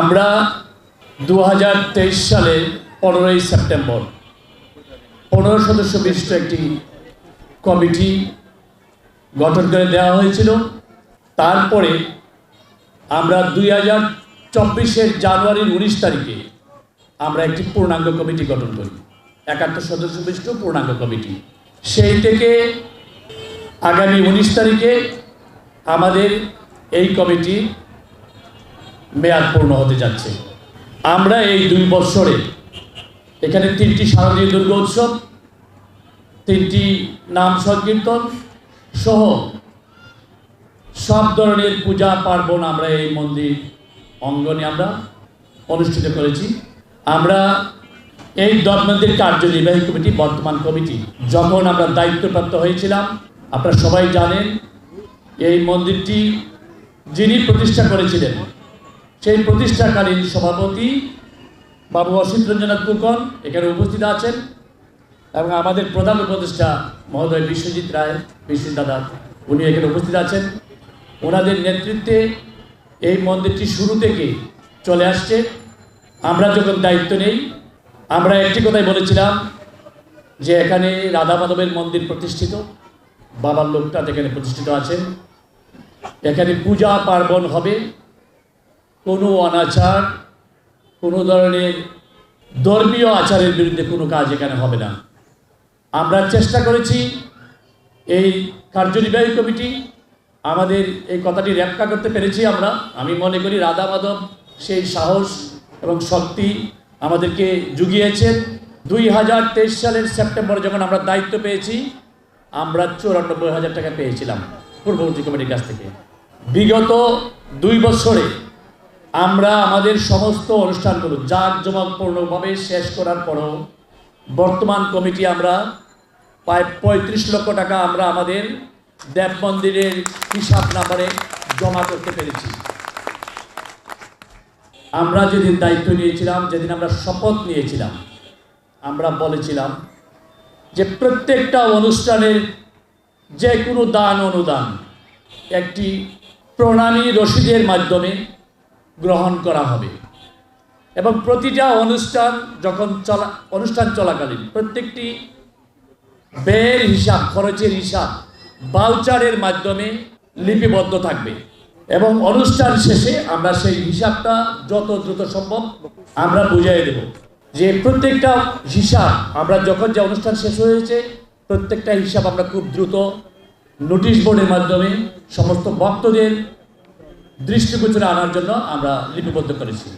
আমরা দু সালের পনেরোই সেপ্টেম্বর। পনেরো সদস্য বিশিষ্ট একটি কমিটি গঠন করে দেওয়া হয়েছিল। তারপরে আমরা দুই হাজার চব্বিশের জানুয়ারির উনিশ তারিখে আমরা একটি পূর্ণাঙ্গ কমিটি গঠন করি। একাত্তর সদস্য বিশিষ্ট পূর্ণাঙ্গ কমিটি। সেই থেকে আগামী উনিশ তারিখে আমাদের এই কমিটি মেয়াদ পূর্ণ হতে যাচ্ছে। আমরা এই দুই বছরে এখানে তিনটি শারদীয় দুর্গা উৎসব, তিনটি নাম সংকীর্তন সহ সব ধরনের পূজা পার্বণ আমরা এই মন্দির অঙ্গনে আমরা অনুষ্ঠিত করেছি। আমরা এই দত্তমন্দির কার্যনির্বাহী কমিটি, বর্তমান কমিটি, যখন আমরা দায়িত্বপ্রাপ্ত হয়েছিলাম, আপনারা সবাই জানেন, এই মন্দিরটি যিনি প্রতিষ্ঠা করেছিলেন সেই প্রতিষ্ঠাকালীন সভাপতি বাবু অসিত রঞ্জনাথ ফুকন এখানে উপস্থিত আছেন এবং আমাদের প্রধান উপদেষ্টা মহোদয় বিশ্বজিৎ রায়, বিশ্বজিৎ দাদা, উনি এখানে উপস্থিত আছেন। ওনাদের নেতৃত্বে এই মন্দিরটি শুরু থেকে চলে আসছে। আমরা যখন দায়িত্ব নেই, আমরা একটি কথাই বলেছিলাম যে এখানে রাধা মাধবের মন্দির প্রতিষ্ঠিত, বাবার লোকটা এখানে প্রতিষ্ঠিত আছেন। এখানে পূজা পার্বণ হবে। কোনো অনাচার, কোনো ধরনের ধর্মীয় আচারের বিরুদ্ধে কোনো কাজ এখানে হবে না। আমরা চেষ্টা করেছি এই কার্যনির্বাহী কমিটি, আমাদের এই কথাটি রক্ষা করতে পেরেছি আমরা। আমি মনে করি রাধা মাধব সেই সাহস এবং শক্তি আমাদেরকে জুগিয়েছেন। দুই হাজার তেইশ সালের সেপ্টেম্বরে যখন আমরা দায়িত্ব পেয়েছি, আমরা চুরানব্বই হাজার টাকা পেয়েছিলাম পূর্ববর্তী কমিটির কাছ থেকে। বিগত দুই বছরে আমরা আমাদের সমস্ত অনুষ্ঠানগুলো জাঁকজমকপূর্ণভাবে শেষ করার পরও বর্তমান কমিটি আমরা প্রায় পঁয়ত্রিশ লক্ষ টাকা আমরা আমাদের দেব মন্দিরের হিসাব নাম্বারে জমা করতে পেরেছি। আমরা যেদিন দায়িত্ব নিয়েছিলাম, যেদিন আমরা শপথ নিয়েছিলাম, আমরা বলেছিলাম যে প্রত্যেকটা অনুষ্ঠানের যে কোনো দান অনুদান একটি প্রণামী রসিদের মাধ্যমে গ্রহণ করা হবে। এবং প্রতিটা অনুষ্ঠান যখন চলা, অনুষ্ঠান চলাকালীন প্রত্যেকটি ব্যয়ের হিসাব, খরচের হিসাব, বাউচারের মাধ্যমে লিপিবদ্ধ থাকবে। এবং অনুষ্ঠান শেষে আমরা সেই হিসাবটা যত দ্রুত সম্ভব আমরা বুঝিয়ে দেব যে প্রত্যেকটা হিসাব, আমরা যখন যে অনুষ্ঠান শেষ হয়েছে, প্রত্যেকটা হিসাব আমরা খুব দ্রুত নোটিশ বোর্ডের মাধ্যমে সমস্ত ভক্তদের দৃষ্টিগোচরে আনার জন্য আমরা লিপিবদ্ধ করেছি।